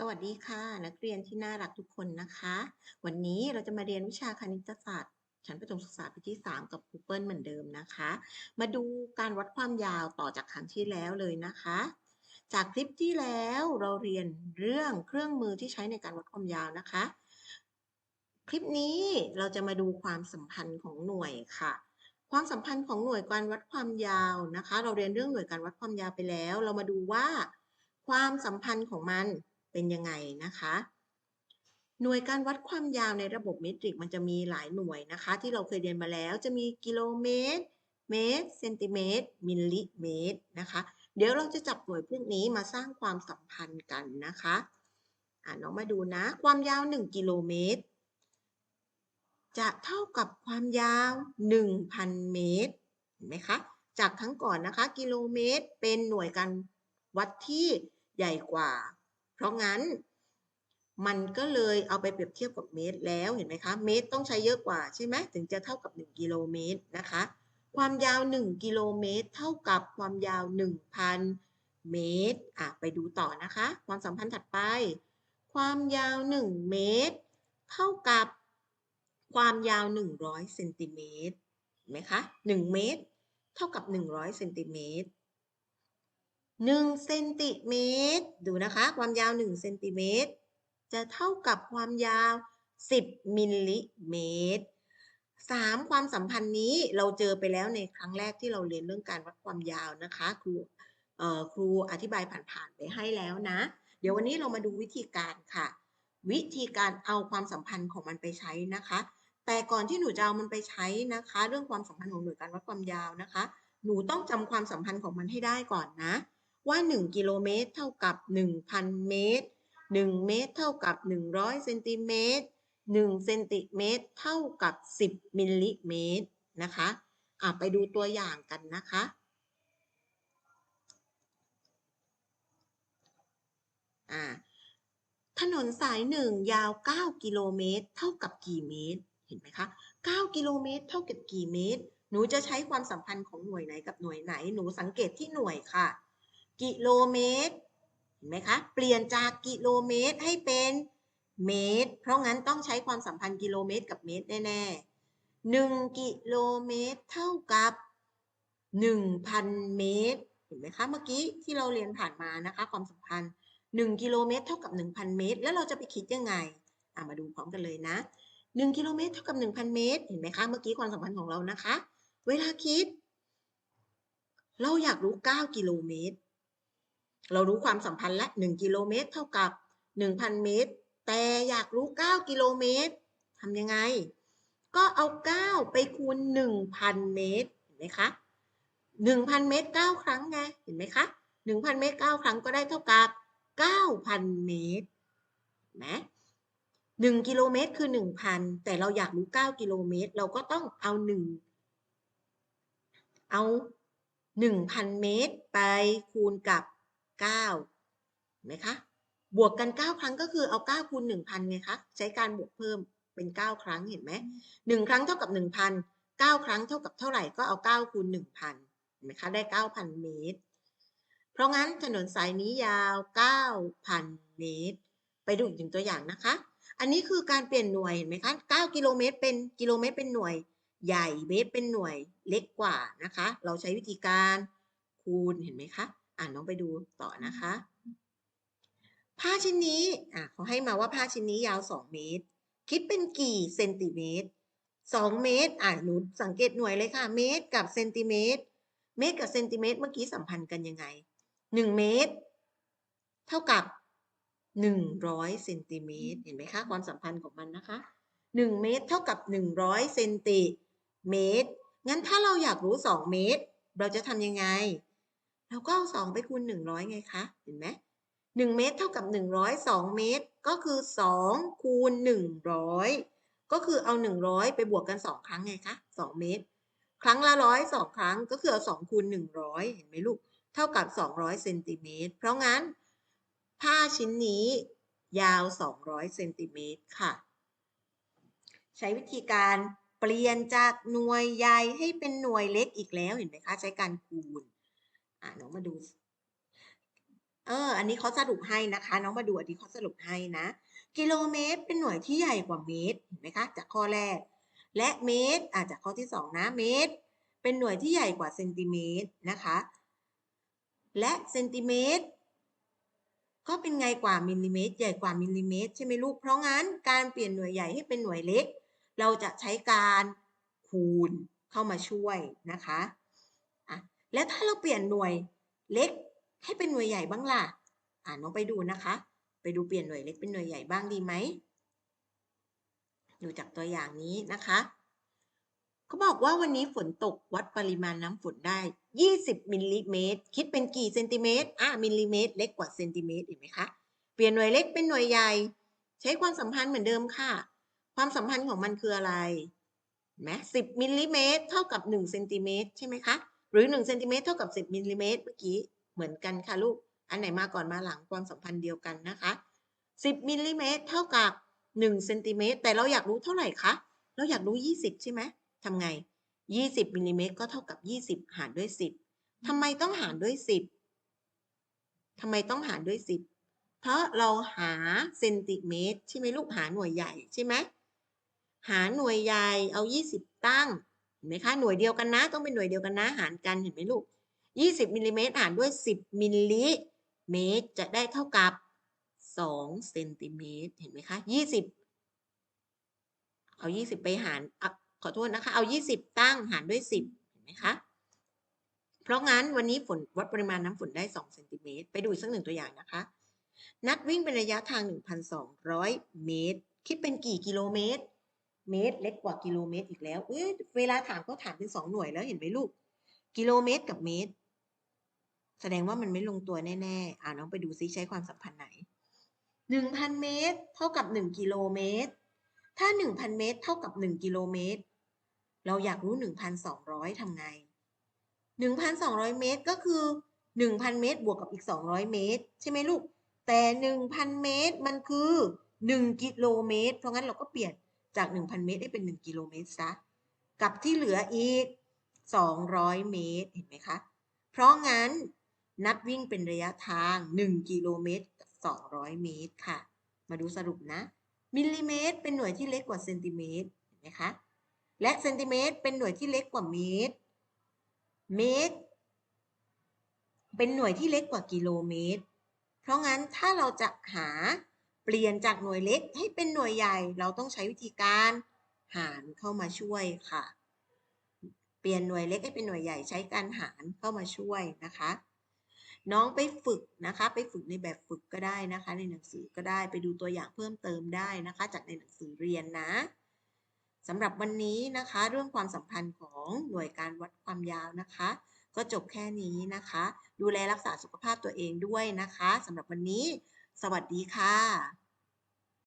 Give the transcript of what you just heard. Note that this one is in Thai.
สวัสดีค่ะ นักเรียนที่น่ารักทุกคนนะคะ วันนี้เราจะมาเรียนวิชาคณิตศาสตร์ ชั้นประถมศึกษาปีที่ 3 กับครูเปิลเหมือนเดิมนะคะ มาดูการวัดความยาวต่อจากครั้งที่แล้วเลยนะคะ จากคลิปที่แล้วเราเรียนเรื่องเครื่องมือที่ใช้ในการวัดความยาวนะคะ คลิปนี้เราจะมาดูความสัมพันธ์ของหน่วยค่ะ ความสัมพันธ์ของหน่วยการวัดความยาวนะคะ เราเรียนเรื่องหน่วยการวัดความยาวไปแล้ว เรามาดูว่าความสัมพันธ์ของมัน เป็นยังไงนะคะ หน่วยการวัดความยาวในระบบเมตริกมันจะมีหลายหน่วยนะคะ ที่เราเคยเรียนมาแล้วจะมีกิโลเมตร เมตรเซนติเมตร มิลลิเมตรนะคะ เดี๋ยวเราจะจับหน่วยพวกนี้มาสร้างความสัมพันธ์กันนะคะอ่าน้องมาดูนะ ความยาว 1 กิโลเมตร จะเท่ากับความยาว 1,000 เมตรเห็นไหมคะจากครั้งก่อนนะคะ กิโลเมตรเป็นหน่วยการวัดที่ใหญ่กว่า เพราะงั้นมันก็เลยเอาไปเปรียบเทียบกับเมตรแล้วเห็นไหมคะ เมตรต้องใช้เยอะกว่าใช่ไหมถึงจะเท่ากับ 1 กิโลเมตรนะคะ ความยาว 1 กิโลเมตร เท่ากับความยาว 1,000 เมตรอะไปดูต่อนะคะ ความสัมพันธ์ถัดไป ความยาว 1 เมตร เท่ากับความยาว 100เซนติเมตรเห็นไหมคะ1เมตร เท่ากับ 100เซนติเมตร 1เซนติเมตรดูนะคะความยาว1เซนติเมตรจะเท่ากับความยาว 10 มิลลิเมตร 3 ความสัมพันธ์นี้เราเจอไปแล้วในครั้งแรกที่เราเรียนเรื่องการวัดความยาวนะคะ ครูครูอธิบายผ่านๆไปให้แล้วนะ เดี๋ยววันนี้เรามาดูวิธีการค่ะ วิธีการเอาความสัมพันธ์ของมันไปใช้นะคะ แต่ก่อนที่หนูจะเอามันไปใช้นะคะ เรื่องความสัมพันธ์ของหน่วยการวัดความยาวนะคะ หนูต้องจำความสัมพันธ์ของมันให้ได้ก่อนนะ ว่า 1 กิโลเมตรเท่ากับ 1,000 เมตร 1 เมตรเท่ากับ 100เซนติเมตร1เซนติเมตรเท่ากับ 10มิลลิเมตรนะคะอะไปดูตัวอย่างกันนะคะ อ่า ถนนสายหนึ่งยาว 9 กิโลเมตร เท่ากับกี่เมตร เห็นไหมคะ 9 กิโลเมตร เท่ากับกี่เมตร หนูจะใช้ความสัมพันธ์ของหน่วยไหนกับหน่วยไหน หนูสังเกตที่หน่วยค่ะ กิโลเมตร เห็นไหมคะ เปลี่ยนจากกิโลเมตรให้เป็นเมตร เพราะงั้นต้องใช้ความสัมพันธ์กิโลเมตรกับเมตรแน่ๆ1กิโลเมตรเท่ากับ1,000เมตร เห็นไหมคะ เมื่อกี้ที่เราเรียนผ่านมานะคะ ความสัมพันธ์1กิโลเมตรเท่ากับ1,000เมตร แล้วเราจะไปคิดยังไงมาดูพร้อมกันเลยนะ1กิโลเมตรเท่ากับ1,000เมตร เห็นไหมคะ เมื่อกี้ความสัมพันธ์ของเรานะคะ เวลาคิด เราอยากรู้9กิโลเมตร เรารู้ความสัมพันธ์และ1กิโลเมตรเท่ากับ 1,000 เมตร แต่อยากรู้ 9 กิโลเมตรทำยังไง ก็เอา 9 ไปคูณ 1,000 เมตร เห็นไหมคะ 1,000 เมตร 9 ครั้งไง เห็นไหมคะ 1,000 เมตร 9 ครั้งก็ได้เท่ากับ 9,000 เมตรเห็นไหม1กิโลเมตรคือ1,000แต่เราอยากรู้9กิโลเมตร เราก็ต้องเอา1เอา1,000เมตร ไปคูณกับ 9เห็นไหมคะบวกกัน 9 ครั้งก็คือเอา9คูณ1,000ไงคะใช้การบวกเพิ่มเป็น 9 ครั้งเห็นไหม1ครั้งเท่ากับ 1,000 9 ครั้งเท่ากับเท่าไหร่ก็เอา 9คูณ1,000เห็นไหมคะได้ 9,000 เมตร เพราะงั้นถนนสายนี้ยาว 9,000 เมตร ไปดูอีกหนึ่งตัวอย่างนะคะ อันนี้คือการเปลี่ยนหน่วยเห็นไหมคะ9กิโลเมตรเป็นกิโลเมตรเป็นหน่วยใหญ่เมตรเป็นหน่วยเล็กกว่านะคะ เราใช้วิธีการคูณเห็นไหมคะ อ่านน้องไปดูต่อนะคะ ผ้าชิ้นนี้อะเขาให้มาว่าผ้าชิ้นนี้ยาว 2 เมตร คิดเป็นกี่เซนติเมตร 2 เมตรอะหนูสังเกตหน่วยเลยค่ะ เมตรกับเซนติเมตร เมตรกับเซนติเมตรเมื่อกี้สัมพันธ์กันยังไง 1 เมตร เท่ากับ 100เซนติเมตร เห็นไหมคะความสัมพันธ์ของมันนะคะ 1 เมตรเท่ากับ 100เซนติเมตร งั้นถ้าเราอยากรู้ 2 เมตร เราจะทำยังไง เราก็เอา2ไปคูณ100ไงคะ เห็นไหม1เมตรเท่ากับ100 2เมตร ก็คือ2คูณ100ก็คือเอา100ไปบวกกัน2ครั้งไงคะ2เมตร ครั้งละร้อยสองครั้งก็คือเอา2คูณ100เห็นไหมลูก เท่ากับ200เซนติเมตร เพราะงั้น ผ้าชิ้นนี้ยาว 200เซนติเมตรค่ะ ใช้วิธีการเปลี่ยนจากหน่วยใหญ่ให้เป็นหน่วยเล็กอีกแล้วเห็นไหมคะ ใช้การคูณ อ่าน้องมาดู เออ อันนี้เขาสรุปให้นะคะ น้องมาดูอันนี้เขาสรุปให้นะ กิโลเมตรเป็นหน่วยที่ใหญ่กว่าเมตรเห็นไหมคะ จากข้อแรก และเมตรอาจจากข้อที่สองนะเมตร เป็นหน่วยที่ใหญ่กว่าเซนติเมตรนะคะ และเซนติเมตรก็เป็นไงกว่ามิลลิเมตรใหญ่กว่ามิลลิเมตรใช่ไหมลูก เพราะงั้นการเปลี่ยนหน่วยใหญ่ให้เป็นหน่วยเล็ก เราจะใช้การคูณเข้ามาช่วยนะคะ แล้วถ้าเราเปลี่ยนหน่วยเล็กให้เป็นหน่วยใหญ่บ้างล่ะ อ่าน้องไปดูนะคะ ไปดูเปลี่ยนหน่วยเล็กเป็นหน่วยใหญ่บ้างดีไหม ดูจากตัวอย่างนี้นะคะเขาบอกว่าวันนี้ฝนตกวัดปริมาณน้ำฝนได้ 20 มิลลิเมตร คิดเป็นกี่เซนติเมตร อ่ามิลลิเมตร เล็กกว่าเซนติเมตรเห็นไหมคะ เปลี่ยนหน่วยเล็กเป็นหน่วยใหญ่ ใช้ความสัมพันธ์เหมือนเดิมค่ะ ความสัมพันธ์ของมันคืออะไรไหม10มิลลิเมตร เท่ากับ1เซนติเมตรใช่ไหมคะ หรือ1เซนติเมตรเท่ากับ 10มิลลิเมตรเมื่อกี้เหมือนกันค่ะลูก อันไหนมาก่อนมาหลังความสัมพันธ์เดียวกันนะคะ 10มิลลิเมตรเท่ากับ1เซนติเมตรแต่เราอยากรู้เท่าไหร่คะ เราอยากรู้ 20 ใช่ไหมทำไง 20มิลลิเมตรก็เท่ากับ 20 หารด้วย 10ทำไมต้องหารด้วย 10ทำไมต้องหารด้วย 10 เพราะเราหาเซนติเมตรใช่ไหมลูกหาหน่วยใหญ่ใช่ไหมหาหน่วยใหญ่เอา 20 ตั้ง เห็นไหมคะหน่วยเดียวกันนะ ต้องเป็นหน่วยเดียวกันนะหารกันเห็นไหมลูก 20มิลลิเมตรหารด้วย 10มิลลิเมตรจะได้เท่ากับ2เซนติเมตรเห็นไหมคะ20 เอา 20 ไปหารอะขอโทษนะคะเอา 20 ตั้งหารด้วย 10 เห็นไหมคะ เพราะงั้นวันนี้ฝนวัดปริมาณน้ำฝนได้2เซนติเมตรไปดูอีกสักหนึ่งตัวอย่างนะคะ นัดวิ่งเป็นระยะทาง 1,200 เมตร คิดเป็นกี่กิโลเมตร เมตร เล็กกว่ากิโลเมตรอีกแล้วเอ้ยเวลาถามก็ถามเป็น2หน่วยแล้วเห็นไหมลูก กิโลเมตรกับเมตร แสดงว่ามันไม่ลงตัวแน่ๆ อ่าน้องไปดูซิใช้ความสัมพันธ์ไหน1,000เมตร เท่ากับ1กิโลเมตร ถ้า1,000เมตร เท่ากับ1กิโลเมตร เราอยากรู้1,200ทำไง1,200เมตรก็คือ1,000เมตร บวกกับอีก200เมตร ใช่ไหมลูก แต่1,000เมตรมันคือ1กิโลเมตร เพราะงั้นเราก็เปลี่ยน จาก 1,000 เมตรให้เป็น 1 กิโลเมตรซะกับที่เหลืออีก 200 เมตร เห็นไหมคะ เพราะงั้นนัดวิ่งเป็นระยะทาง 1 กิโลเมตรกับ 200 เมตรค่ะ มาดูสรุปนะ มิลลิเมตร เป็นหน่วยที่เล็กกว่าเซนติเมตร เห็นไหมคะ และเซนติเมตร เป็นหน่วยที่เล็กกว่าเมตร เมตร เป็นหน่วยที่เล็กกว่ากิโลเมตร เพราะงั้นถ้าเราจะหา เปลี่ยนจากหน่วยเล็กให้เป็นหน่วยใหญ่ เราต้องใช้วิธีการหารเข้ามาช่วยค่ะ เปลี่ยนหน่วยเล็กให้เป็นหน่วยใหญ่ใช้การหารเข้ามาช่วยนะคะ น้องไปฝึกนะคะ ไปฝึกในแบบฝึกก็ได้นะคะ ในหนังสือก็ได้ไปดูตัวอย่างเพิ่มเติมได้นะคะ จากในหนังสือเรียนนะสำหรับวันนี้นะคะ เรื่องความสัมพันธ์ของหน่วยการวัดความยาวนะคะ ก็จบแค่นี้นะคะ ดูแลรักษาสุขภาพตัวเองด้วยนะคะสำหรับวันนี้ สวัสดีค่ะ